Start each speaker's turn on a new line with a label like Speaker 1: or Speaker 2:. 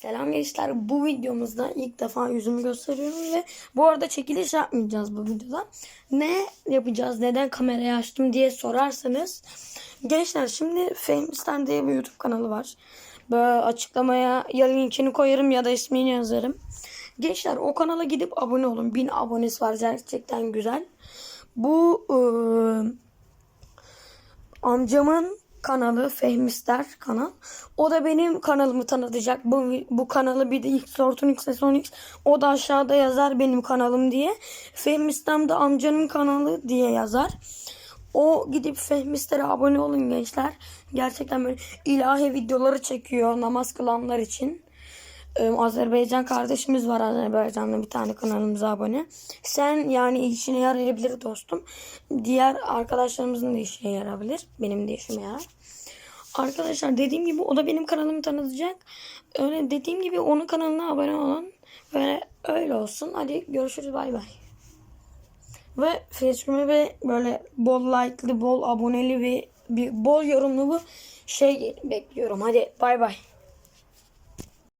Speaker 1: Selam gençler. Bu videomuzda ilk defa yüzümü gösteriyorum ve bu arada çekiliş yapmayacağız bu videoda. Ne yapacağız? Neden kamerayı açtım diye sorarsanız gençler şimdi Famestar diye bir YouTube kanalı var. Böyle açıklamaya ya linkini koyarım ya da ismini yazarım. Gençler o kanala gidip abone olun. 1000 abonesi var gerçekten güzel. Bu ıı, amcamın kanalı Fehmister kanal. O da benim kanalımı tanıtacak. Bu bu kanalı bir de X Son X. O da aşağıda yazar benim kanalım diye. Fehmistem de amcanın kanalı diye yazar. O gidip Fehmister'e abone olun gençler. Gerçekten böyle ilahi videoları çekiyor namaz kılanlar için. Ee, Azerbaycan kardeşimiz var Azerbaycan'da bir tane kanalımıza abone. Sen yani işine yarayabilir dostum. Diğer arkadaşlarımızın da işine yarayabilir. Benim de işime yarar. Arkadaşlar dediğim gibi o da benim kanalımı tanıtacak. Öyle dediğim gibi onun kanalına abone olun. Böyle öyle olsun. Hadi görüşürüz bay bay. Ve Facebook'uma ve böyle bol like'lı, bol aboneli ve bir bol yorumlu bir şey bekliyorum. Hadi bay bay.